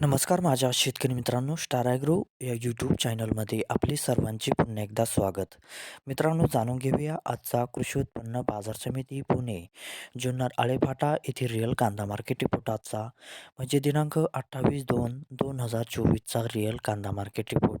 नमस्कार माझ्या शेतकरी मित्रांनो स्टार ॲग्रो या यूट्यूब चॅनलमध्ये आपले सर्वांचे पुन्हा एकदा स्वागत. मित्रांनो जाणून घेऊया आजचा कृषी उत्पन्न बाजार समिती पुणे जुन्नर आळेफाटा येथील रिअल कांदा मार्केट रिपोर्ट आजचा. म्हणजे दिनांक अठ्ठावीस दोन दोन हजार चोवीसचा रिअल कांदा मार्केट रिपोर्ट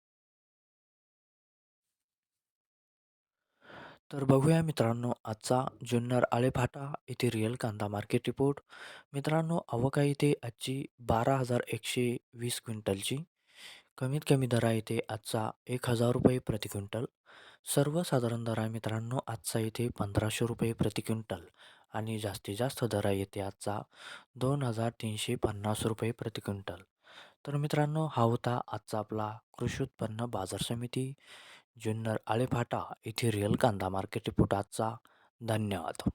तर बघूया मित्रांनो आजचा जुन्नर आळेफाटा येथे रिअल कांदा मार्केट रिपोर्ट. मित्रांनो अवका इथे आजची बारा हजार एकशे वीस क्विंटलची. कमीत कमी दरा इथे आजचा एक हजार रुपये प्रति क्विंटल. सर्वसाधारण दरा मित्रांनो आजचा इथे पंधराशे रुपये प्रति क्विंटल. आणि जास्तीत जास्त दरा येते आजचा दोन हजार तीनशे पन्नास रुपये प्रति क्विंटल. तर मित्रांनो हा होता आजचा आपला कृषी उत्पन्न बाजार समिती. जुन्नर आळेफाटा येथे रेल कांदा मार्केट रिपोर्ट आजचा धन्यवाद.